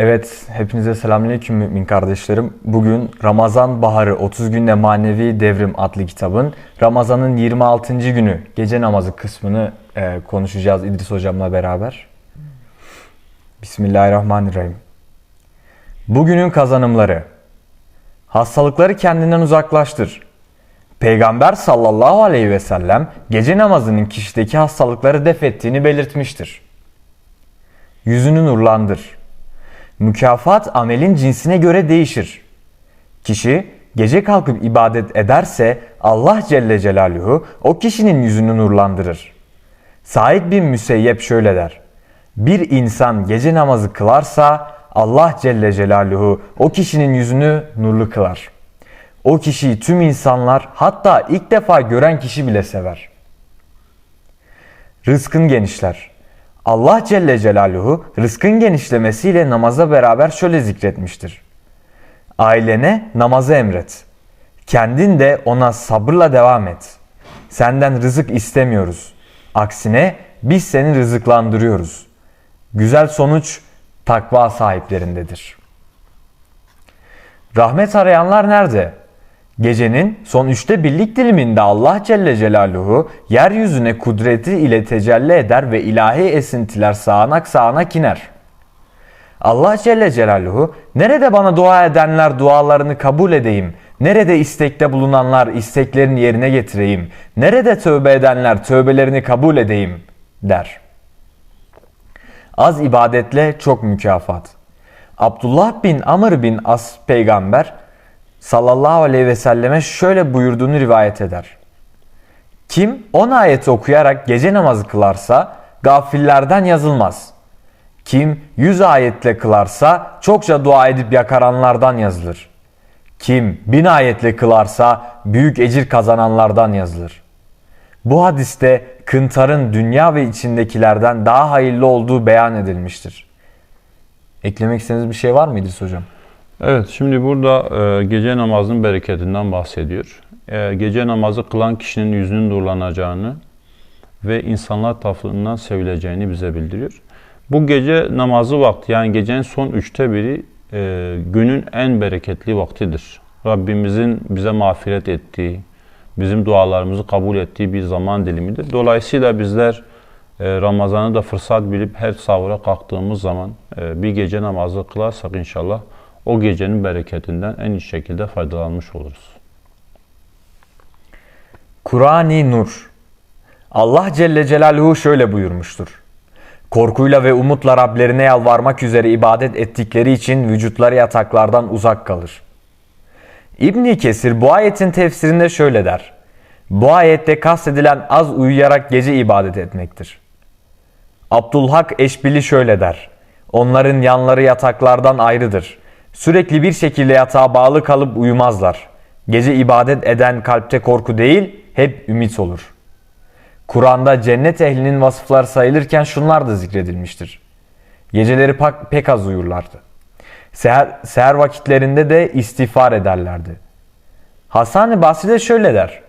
Evet, hepinize selamünaleyküm mümin kardeşlerim. Bugün Ramazan Baharı 30 Günde Manevi Devrim adlı kitabın Ramazan'ın 26. günü gece namazı kısmını e, konuşacağız İdris hocamla beraber. Bismillahirrahmanirrahim. Bugünün kazanımları. Hastalıkları kendinden uzaklaştır. Peygamber sallallahu aleyhi ve sellem gece namazının kişideki hastalıkları def ettiğini belirtmiştir. Yüzünü nurlandır. Mükafat amelin cinsine göre değişir. Kişi gece kalkıp ibadet ederse Allah Celle Celaluhu o kişinin yüzünü nurlandırır. Said bin Müseyyep şöyle der. Bir insan gece namazı kılarsa Allah Celle Celaluhu o kişinin yüzünü nurlu kılar. O kişiyi tüm insanlar hatta ilk defa gören kişi bile sever. Rızkın genişler. Allah Celle Celaluhu rızkın genişlemesiyle namaza beraber şöyle zikretmiştir. Ailene namazı emret. Kendin de ona sabırla devam et. Senden rızık istemiyoruz. Aksine biz seni rızıklandırıyoruz. Güzel sonuç takva sahiplerindedir. Rahmet arayanlar nerede? Gecenin son üçte birlik diliminde Allah Celle Celaluhu yeryüzüne kudreti ile tecelli eder ve ilahi esintiler sağanak sağanak iner. Allah Celle Celaluhu nerede bana dua edenler dualarını kabul edeyim, nerede istekte bulunanlar isteklerini yerine getireyim, nerede tövbe edenler tövbelerini kabul edeyim der. Az ibadetle çok mükafat. Abdullah bin Amr bin As peygamber sallallahu aleyhi ve selleme şöyle buyurduğunu rivayet eder. Kim 10 ayeti okuyarak gece namazı kılarsa gafillerden yazılmaz. Kim 100 ayetle kılarsa çokça dua edip yakaranlardan yazılır. Kim 1000 ayetle kılarsa büyük ecir kazananlardan yazılır. Bu hadiste kıntarın dünya ve içindekilerden daha hayırlı olduğu beyan edilmiştir. Eklemek istediğiniz bir şey var mı İdris Hocam? Evet, şimdi burada e, gece namazının bereketinden bahsediyor. E, gece namazı kılan kişinin yüzünün nurlanacağını ve insanlar tarafından sevileceğini bize bildiriyor. Bu gece namazı vakti yani gecenin son üçte biri e, günün en bereketli vaktidir. Rabbimizin bize mağfiret ettiği, bizim dualarımızı kabul ettiği bir zaman dilimidir. Dolayısıyla bizler e, Ramazan'ı da fırsat bilip her sahura kalktığımız zaman e, bir gece namazı kılarsak inşallah o gecenin bereketinden en iyi şekilde faydalanmış oluruz. Kur'an-ı Nur Allah Celle Celaluhu şöyle buyurmuştur. Korkuyla ve umutla Rablerine yalvarmak üzere ibadet ettikleri için vücutları yataklardan uzak kalır. İbni Kesir bu ayetin tefsirinde şöyle der. Bu ayette kastedilen az uyuyarak gece ibadet etmektir. Abdülhak Eşbili şöyle der. Onların yanları yataklardan ayrıdır. Sürekli bir şekilde yatağa bağlı kalıp uyumazlar. Gece ibadet eden kalpte korku değil, hep ümit olur. Kur'an'da cennet ehlinin vasıfları sayılırken şunlar da zikredilmiştir. Geceleri pek az uyurlardı. Seher, seher vakitlerinde de istiğfar ederlerdi. Hasan-ı Basri de şöyle der.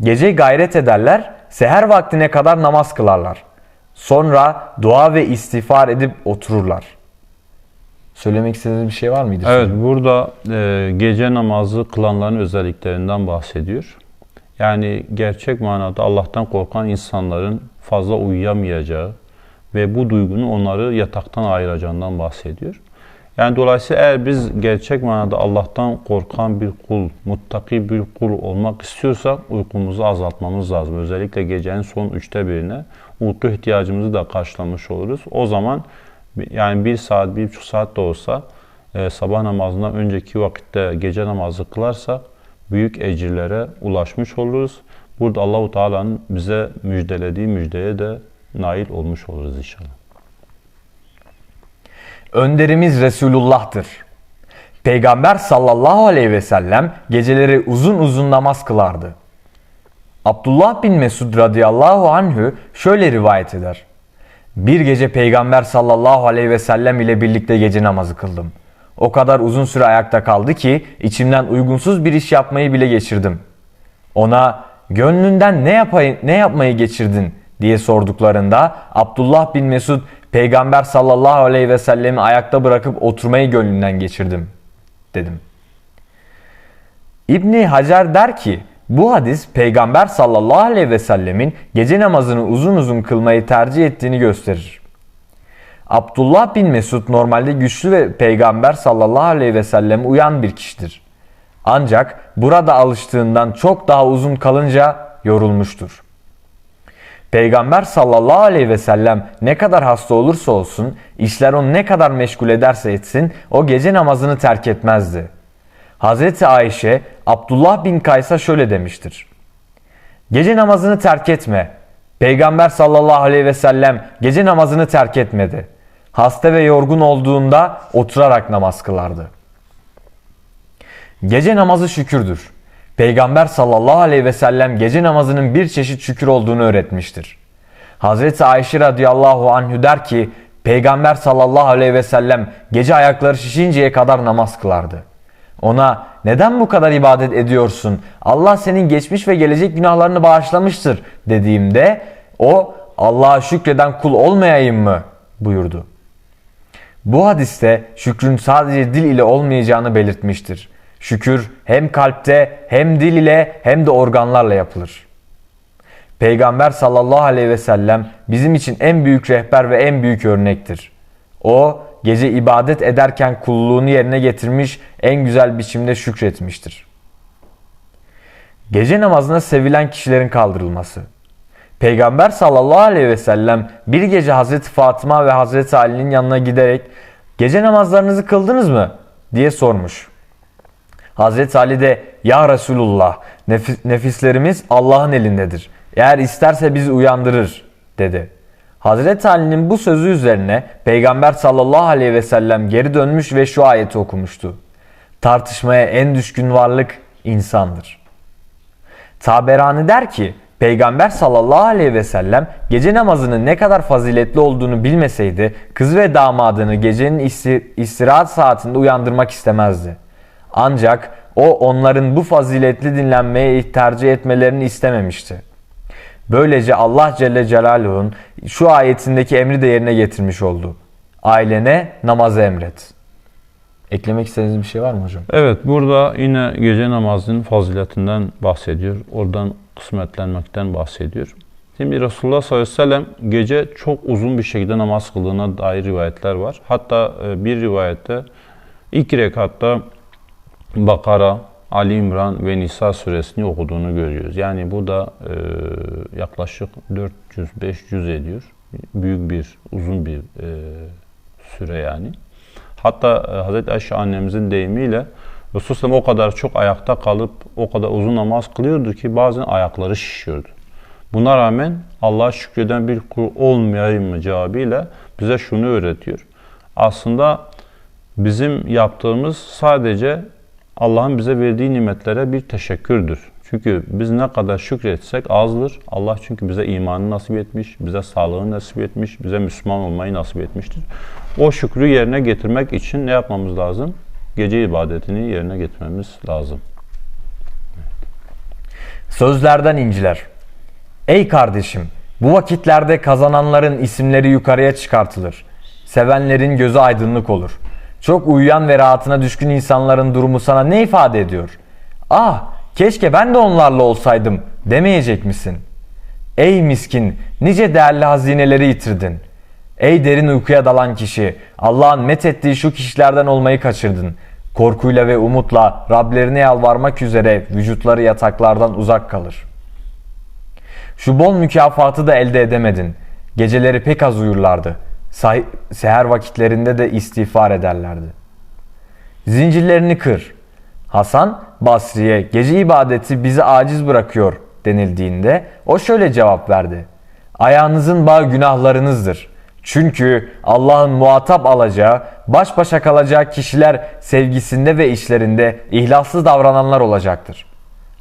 Gece gayret ederler, seher vaktine kadar namaz kılarlar. Sonra dua ve istiğfar edip otururlar. Söylemek istediğiniz bir şey var mıydı? Evet, burada e, gece namazı kılanların özelliklerinden bahsediyor. Yani gerçek manada Allah'tan korkan insanların fazla uyuyamayacağı ve bu duygunun onları yataktan ayıracağından bahsediyor. Yani dolayısıyla eğer biz gerçek manada Allah'tan korkan bir kul, muttaki bir kul olmak istiyorsak uykumuzu azaltmamız lazım. Özellikle gecenin son üçte birine uyku ihtiyacımızı da karşılamış oluruz. O zaman yani bir saat, bir buçuk saat de olsa e, sabah namazından önceki vakitte gece namazı kılarsak büyük ecirlere ulaşmış oluruz. Burada Allahu Teala'nın bize müjdelediği müjdeye de nail olmuş oluruz inşallah. Önderimiz Resulullah'tır. Peygamber sallallahu aleyhi ve sellem geceleri uzun uzun namaz kılardı. Abdullah bin Mesud radıyallahu anhü şöyle rivayet eder. Bir gece Peygamber sallallahu aleyhi ve sellem ile birlikte gece namazı kıldım. O kadar uzun süre ayakta kaldı ki içimden uygunsuz bir iş yapmayı bile geçirdim. Ona gönlünden ne, yapayı, ne yapmayı geçirdin diye sorduklarında Abdullah bin Mesud Peygamber sallallahu aleyhi ve sellemi ayakta bırakıp oturmayı gönlümden geçirdim dedim. İbni Hacer der ki bu hadis Peygamber sallallahu aleyhi ve sellemin gece namazını uzun uzun kılmayı tercih ettiğini gösterir. Abdullah bin Mesud normalde güçlü ve Peygamber sallallahu aleyhi ve sellem uyan bir kişidir. Ancak burada alıştığından çok daha uzun kalınca yorulmuştur. Peygamber sallallahu aleyhi ve sellem ne kadar hasta olursa olsun, işler onu ne kadar meşgul ederse etsin, o gece namazını terk etmezdi. Hazreti Ayşe, Abdullah bin Kays'a şöyle demiştir. Gece namazını terk etme. Peygamber sallallahu aleyhi ve sellem gece namazını terk etmedi. Hasta ve yorgun olduğunda oturarak namaz kılardı. Gece namazı şükürdür. Peygamber sallallahu aleyhi ve sellem gece namazının bir çeşit şükür olduğunu öğretmiştir. Hazreti Ayşe radıyallahu anhü der ki Peygamber sallallahu aleyhi ve sellem gece ayakları şişinceye kadar namaz kılardı. Ona neden bu kadar ibadet ediyorsun? Allah senin geçmiş ve gelecek günahlarını bağışlamıştır dediğimde o Allah'a şükreden kul olmayayım mı buyurdu. Bu hadiste şükrün sadece dil ile olmayacağını belirtmiştir. Şükür hem kalpte hem dil ile hem de organlarla yapılır. Peygamber sallallahu aleyhi ve sellem bizim için en büyük rehber ve en büyük örnektir. O gece ibadet ederken kulluğunu yerine getirmiş en güzel biçimde şükretmiştir. Gece namazına sevilen kişilerin kaldırılması. Peygamber sallallahu aleyhi ve sellem bir gece Hazreti Fatıma ve Hazreti Ali'nin yanına giderek gece namazlarınızı kıldınız mı diye sormuş. Hazreti Ali de ya Resulullah nefis, nefislerimiz Allah'ın elindedir. Eğer isterse bizi uyandırır dedi. Hazreti Ali'nin bu sözü üzerine Peygamber sallallahu aleyhi ve sellem geri dönmüş ve şu ayeti okumuştu. Tartışmaya en düşkün varlık insandır. Taberani der ki Peygamber sallallahu aleyhi ve sellem gece namazının ne kadar faziletli olduğunu bilmeseydi kız ve damadını gecenin istirahat saatinde uyandırmak istemezdi. Ancak o onların bu faziletli dinlenmeye tercih etmelerini istememişti. Böylece Allah Celle Celaluhu'nun şu ayetindeki emri de yerine getirmiş oldu. Ailene namazı emret. Eklemek istediğiniz bir şey var mı hocam? Evet burada yine gece namazının faziletinden bahsediyor. Oradan kısmetlenmekten bahsediyor. Şimdi Resulullah sallallahu aleyhi ve sellem gece çok uzun bir şekilde namaz kıldığına dair rivayetler var. Hatta e, bir rivayette ilk rekatta Bakara, Ali İmran ve Nisa suresini okuduğunu görüyoruz. Yani bu da e, yaklaşık 400-500 ediyor. Büyük bir, uzun bir e, süre yani. Hatta e, Hazreti Ayşe annemizin deyimiyle Resulullah o kadar çok ayakta kalıp o kadar uzun namaz kılıyordu ki bazen ayakları şişiyordu. Buna rağmen Allah'a şükreden bir kul olmayayım mı cevabıyla bize şunu öğretiyor. Aslında bizim yaptığımız sadece Allah'ın bize verdiği nimetlere bir teşekkürdür. Çünkü biz ne kadar şükretsek azdır. Allah çünkü bize imanı nasip etmiş, bize sağlığı nasip etmiş, bize Müslüman olmayı nasip etmiştir. O şükrü yerine getirmek için ne yapmamız lazım? Gece ibadetini yerine getirmemiz lazım. Sözlerden inciler. Ey kardeşim, bu vakitlerde kazananların isimleri yukarıya çıkartılır. Sevenlerin gözü aydınlık olur. Çok uyuyan ve rahatına düşkün insanların durumu sana ne ifade ediyor? Ah, keşke ben de onlarla olsaydım demeyecek misin? Ey miskin, nice değerli hazineleri yitirdin. Ey derin uykuya dalan kişi, Allah'ın met ettiği şu kişilerden olmayı kaçırdın. Korkuyla ve umutla Rablerine yalvarmak üzere vücutları yataklardan uzak kalır. Şu bol mükafatı da elde edemedin. Geceleri pek az uyurlardı. Sah- seher vakitlerinde de istiğfar ederlerdi. Zincirlerini kır. Hasan Basri'ye gece ibadeti bizi aciz bırakıyor denildiğinde o şöyle cevap verdi. Ayağınızın bağı günahlarınızdır. Çünkü Allah'ın muhatap alacağı, baş başa kalacağı kişiler sevgisinde ve işlerinde ihlassız davrananlar olacaktır.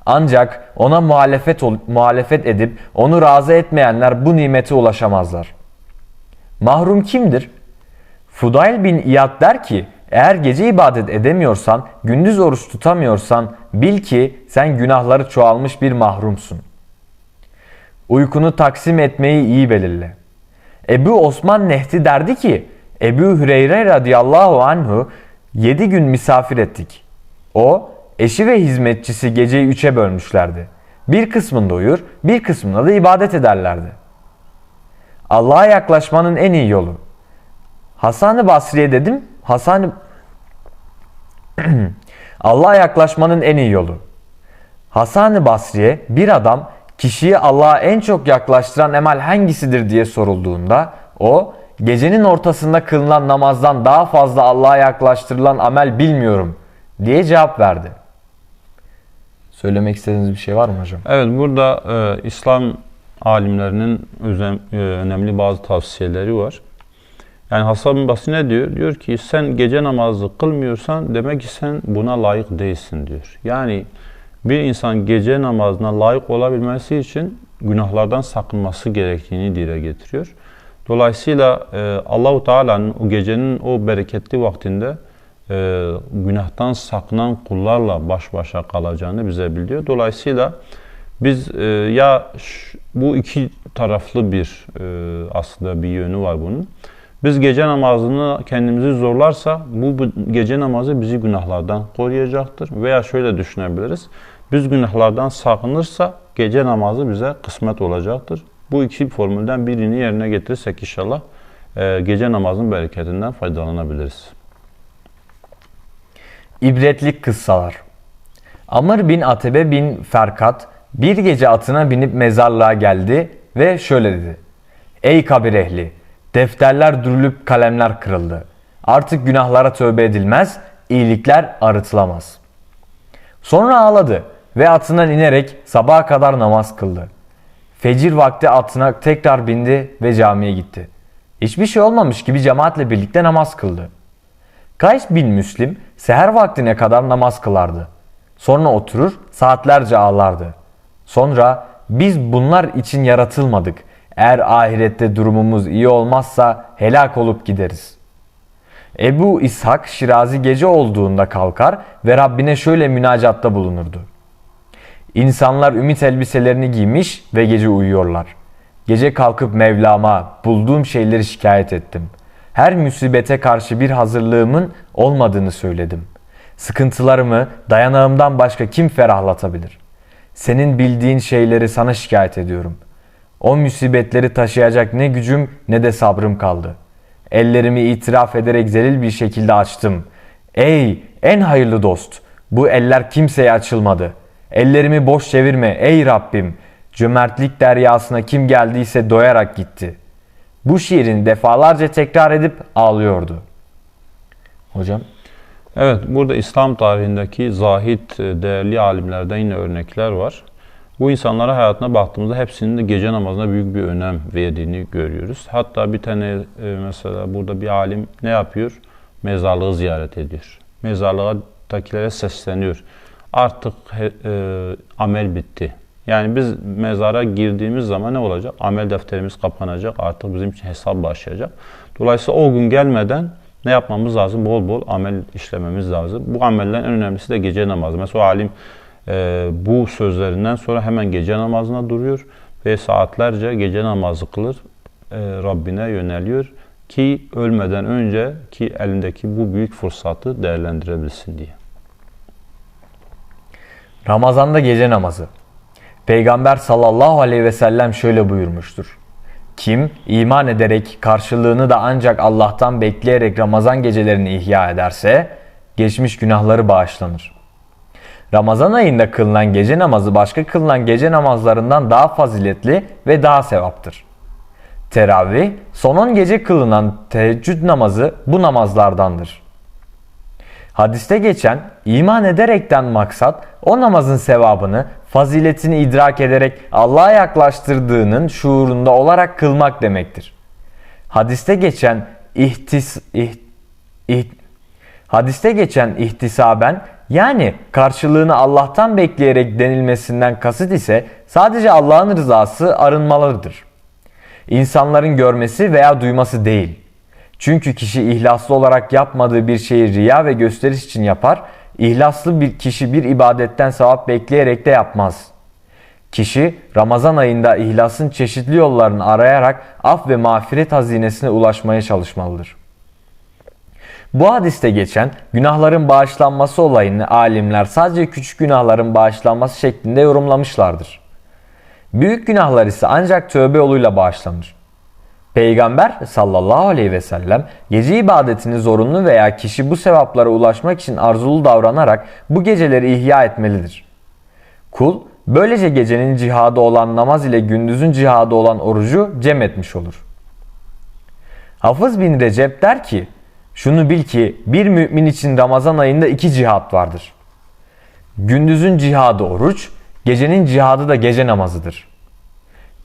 Ancak ona muhalefet, muhalefet edip onu razı etmeyenler bu nimete ulaşamazlar. Mahrum kimdir? Fudayl bin İyad der ki eğer gece ibadet edemiyorsan, gündüz oruç tutamıyorsan bil ki sen günahları çoğalmış bir mahrumsun. Uykunu taksim etmeyi iyi belirle. Ebu Osman Nehti derdi ki Ebu Hüreyre radıyallahu anhu 7 gün misafir ettik. O, eşi ve hizmetçisi geceyi üçe bölmüşlerdi. Bir kısmında uyur, bir kısmında da ibadet ederlerdi. Allah'a yaklaşmanın en iyi yolu. Hasan-ı Basri'ye dedim, Hasan Allah'a yaklaşmanın en iyi yolu. Hasan-ı Basri'ye bir adam kişiyi Allah'a en çok yaklaştıran emel hangisidir diye sorulduğunda o gecenin ortasında kılınan namazdan daha fazla Allah'a yaklaştırılan amel bilmiyorum diye cevap verdi. Söylemek istediğiniz bir şey var mı hocam? Evet burada e, İslam alimlerinin e, önemli bazı tavsiyeleri var. Yani Hasan bin Basri ne diyor? Diyor ki sen gece namazı kılmıyorsan demek ki sen buna layık değilsin diyor. Yani bir insan gece namazına layık olabilmesi için günahlardan sakınması gerektiğini dile getiriyor. Dolayısıyla e, Allahu Teala'nın o gecenin o bereketli vaktinde e, günahtan sakınan kullarla baş başa kalacağını bize bildiriyor. Dolayısıyla biz e, ya bu iki taraflı bir e, aslında bir yönü var bunun. Biz gece namazını kendimizi zorlarsa bu, bu gece namazı bizi günahlardan koruyacaktır. Veya şöyle düşünebiliriz. Biz günahlardan sakınırsa gece namazı bize kısmet olacaktır. Bu iki formülden birini yerine getirirsek inşallah e, gece namazın bereketinden faydalanabiliriz. İbretlik kıssalar. Amr bin Atebe bin Ferkat bir gece atına binip mezarlığa geldi ve şöyle dedi. Ey kabir ehli! Defterler dürülüp kalemler kırıldı. Artık günahlara tövbe edilmez, iyilikler arıtılamaz. Sonra ağladı ve atından inerek sabaha kadar namaz kıldı. Fecir vakti atına tekrar bindi ve camiye gitti. Hiçbir şey olmamış gibi cemaatle birlikte namaz kıldı. Kays bin Müslim seher vaktine kadar namaz kılardı. Sonra oturur saatlerce ağlardı. Sonra biz bunlar için yaratılmadık. Eğer ahirette durumumuz iyi olmazsa helak olup gideriz. Ebu İshak Şirazi gece olduğunda kalkar ve Rabbine şöyle münacatta bulunurdu. İnsanlar ümit elbiselerini giymiş ve gece uyuyorlar. Gece kalkıp Mevlam'a bulduğum şeyleri şikayet ettim. Her musibete karşı bir hazırlığımın olmadığını söyledim. Sıkıntılarımı dayanağımdan başka kim ferahlatabilir? Senin bildiğin şeyleri sana şikayet ediyorum. O musibetleri taşıyacak ne gücüm ne de sabrım kaldı. Ellerimi itiraf ederek zelil bir şekilde açtım. Ey en hayırlı dost! Bu eller kimseye açılmadı. Ellerimi boş çevirme ey Rabbim. Cömertlik deryasına kim geldiyse doyarak gitti. Bu şiirini defalarca tekrar edip ağlıyordu. Hocam Evet, burada İslam tarihindeki zahit e, değerli alimlerden yine örnekler var. Bu insanlara hayatına baktığımızda hepsinin de gece namazına büyük bir önem verdiğini görüyoruz. Hatta bir tane e, mesela burada bir alim ne yapıyor? Mezarlığı ziyaret ediyor. Mezarlığa sesleniyor. Artık e, amel bitti. Yani biz mezara girdiğimiz zaman ne olacak? Amel defterimiz kapanacak. Artık bizim için hesap başlayacak. Dolayısıyla o gün gelmeden ne yapmamız lazım? Bol bol amel işlememiz lazım. Bu amellerin en önemlisi de gece namazı. Mesela alim e, bu sözlerinden sonra hemen gece namazına duruyor ve saatlerce gece namazı kılır. e, Rabbine yöneliyor ki ölmeden önce ki elindeki bu büyük fırsatı değerlendirebilsin diye. Ramazanda gece namazı. Peygamber sallallahu aleyhi ve sellem şöyle buyurmuştur. Kim iman ederek karşılığını da ancak Allah'tan bekleyerek Ramazan gecelerini ihya ederse geçmiş günahları bağışlanır. Ramazan ayında kılınan gece namazı başka kılınan gece namazlarından daha faziletli ve daha sevaptır. Teravih, son 10 gece kılınan teheccüd namazı bu namazlardandır. Hadiste geçen iman ederekten maksat o namazın sevabını, faziletini idrak ederek Allah'a yaklaştırdığının şuurunda olarak kılmak demektir. Hadiste geçen ihtis, ih, ih- hadiste geçen ihtisaben yani karşılığını Allah'tan bekleyerek denilmesinden kasıt ise sadece Allah'ın rızası arınmalıdır. İnsanların görmesi veya duyması değil. Çünkü kişi ihlaslı olarak yapmadığı bir şeyi riya ve gösteriş için yapar. İhlaslı bir kişi bir ibadetten sevap bekleyerek de yapmaz. Kişi Ramazan ayında ihlasın çeşitli yollarını arayarak af ve mağfiret hazinesine ulaşmaya çalışmalıdır. Bu hadiste geçen günahların bağışlanması olayını alimler sadece küçük günahların bağışlanması şeklinde yorumlamışlardır. Büyük günahlar ise ancak tövbe yoluyla bağışlanır. Peygamber sallallahu aleyhi ve sellem gece ibadetini zorunlu veya kişi bu sevaplara ulaşmak için arzulu davranarak bu geceleri ihya etmelidir. Kul böylece gecenin cihadı olan namaz ile gündüzün cihadı olan orucu cem etmiş olur. Hafız bin Recep der ki, şunu bil ki bir mümin için Ramazan ayında iki cihat vardır. Gündüzün cihadı oruç, gecenin cihadı da gece namazıdır.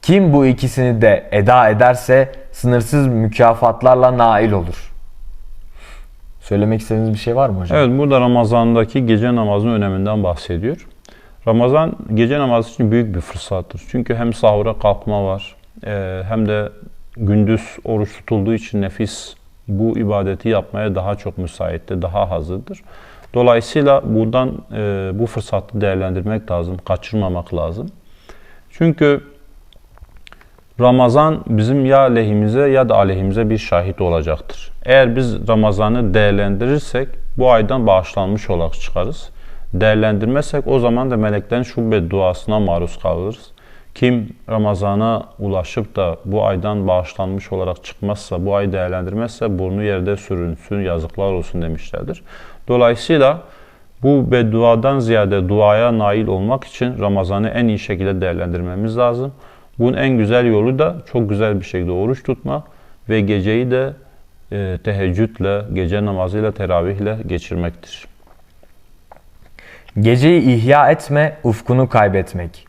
Kim bu ikisini de eda ederse sınırsız mükafatlarla nail olur. Söylemek istediğiniz bir şey var mı hocam? Evet burada Ramazan'daki gece namazının öneminden bahsediyor. Ramazan gece namazı için büyük bir fırsattır. Çünkü hem sahura kalkma var e, hem de gündüz oruç tutulduğu için nefis bu ibadeti yapmaya daha çok müsaittir, daha hazırdır. Dolayısıyla buradan e, bu fırsatı değerlendirmek lazım, kaçırmamak lazım. Çünkü Ramazan bizim ya lehimize ya da aleyhimize bir şahit olacaktır. Eğer biz Ramazan'ı değerlendirirsek bu aydan bağışlanmış olarak çıkarız. Değerlendirmezsek o zaman da meleklerin şu bedduasına maruz kalırız. Kim Ramazan'a ulaşıp da bu aydan bağışlanmış olarak çıkmazsa, bu ay değerlendirmezse burnu yerde sürünsün, yazıklar olsun demişlerdir. Dolayısıyla bu bedduadan ziyade duaya nail olmak için Ramazan'ı en iyi şekilde değerlendirmemiz lazım. Bunun en güzel yolu da çok güzel bir şekilde oruç tutmak ve geceyi de e, teheccüdle, gece namazıyla, teravihle geçirmektir. Geceyi ihya etme, ufkunu kaybetmek.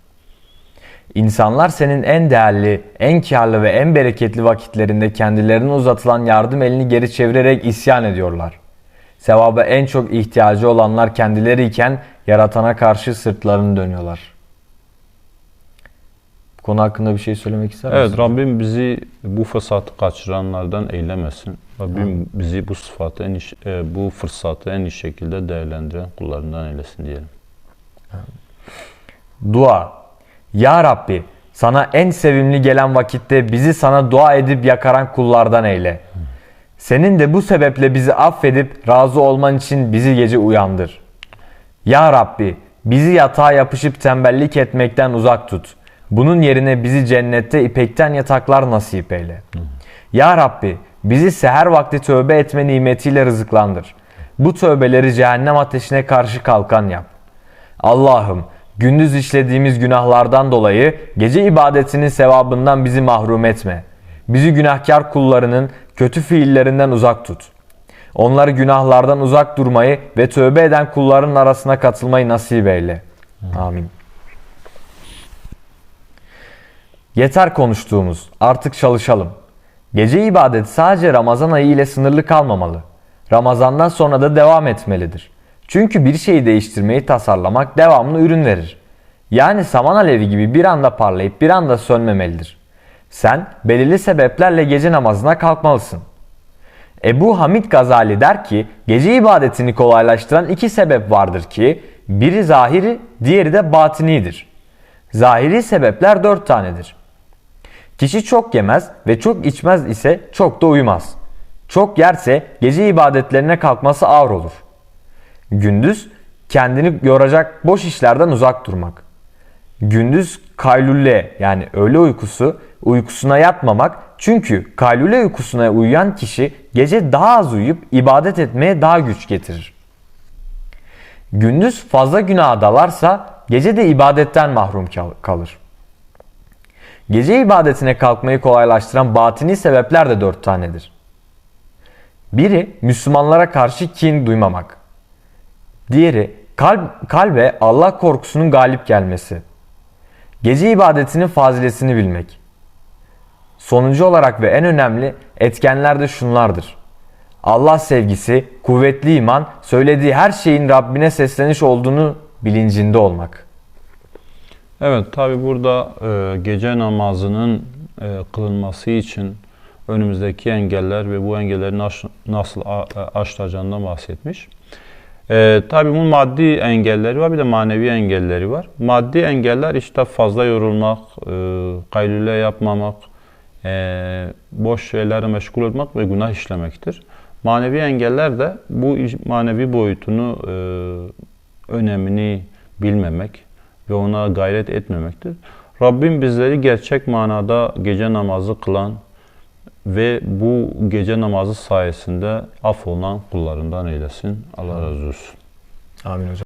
İnsanlar senin en değerli, en karlı ve en bereketli vakitlerinde kendilerine uzatılan yardım elini geri çevirerek isyan ediyorlar. Sevaba en çok ihtiyacı olanlar kendileri iken yaratana karşı sırtlarını dönüyorlar. Konu hakkında bir şey söylemek ister misin? Evet Rabbim bizi bu fırsatı kaçıranlardan eylemesin. Rabbim bizi bu sıfatı en iyi, e, bu fırsatı en iyi şekilde değerlendiren kullarından eylesin diyelim. Dua. Ya Rabbi sana en sevimli gelen vakitte bizi sana dua edip yakaran kullardan eyle. Senin de bu sebeple bizi affedip razı olman için bizi gece uyandır. Ya Rabbi bizi yatağa yapışıp tembellik etmekten uzak tut. Bunun yerine bizi cennette ipekten yataklar nasip eyle. Ya Rabbi bizi seher vakti tövbe etme nimetiyle rızıklandır. Bu tövbeleri cehennem ateşine karşı kalkan yap. Allah'ım gündüz işlediğimiz günahlardan dolayı gece ibadetinin sevabından bizi mahrum etme. Bizi günahkar kullarının kötü fiillerinden uzak tut. Onları günahlardan uzak durmayı ve tövbe eden kulların arasına katılmayı nasip eyle. Amin. Yeter konuştuğumuz, artık çalışalım. Gece ibadeti sadece Ramazan ayı ile sınırlı kalmamalı. Ramazandan sonra da devam etmelidir. Çünkü bir şeyi değiştirmeyi tasarlamak devamlı ürün verir. Yani saman alevi gibi bir anda parlayıp bir anda sönmemelidir. Sen belirli sebeplerle gece namazına kalkmalısın. Ebu Hamid Gazali der ki gece ibadetini kolaylaştıran iki sebep vardır ki biri zahiri diğeri de batinidir. Zahiri sebepler dört tanedir. Kişi çok yemez ve çok içmez ise çok da uyumaz. Çok yerse gece ibadetlerine kalkması ağır olur. Gündüz kendini yoracak boş işlerden uzak durmak. Gündüz kaylule yani öğle uykusu uykusuna yatmamak çünkü kaylule uykusuna uyuyan kişi gece daha az uyuyup ibadet etmeye daha güç getirir. Gündüz fazla günaha dalarsa gece de ibadetten mahrum kal- kalır. Gece ibadetine kalkmayı kolaylaştıran batini sebepler de dört tanedir. Biri Müslümanlara karşı kin duymamak. Diğeri kalp, kalbe Allah korkusunun galip gelmesi. Gece ibadetinin faziletini bilmek. Sonuncu olarak ve en önemli etkenler de şunlardır. Allah sevgisi, kuvvetli iman, söylediği her şeyin Rabbine sesleniş olduğunu bilincinde olmak. Evet tabi burada e, gece namazının e, kılınması için önümüzdeki engeller ve bu engellerin aş- nasıl e, aşılacağından bahsetmiş. Ee, tabii bunun maddi engelleri var bir de manevi engelleri var. Maddi engeller işte fazla yorulmak, e, kaylule yapmamak, e, boş şeylere meşgul olmak ve günah işlemektir. Manevi engeller de bu manevi boyutunu, e, önemini bilmemek ve ona gayret etmemektir. Rabbim bizleri gerçek manada gece namazı kılan ve bu gece namazı sayesinde af olan kullarından eylesin. Allah razı olsun. Amin hocam.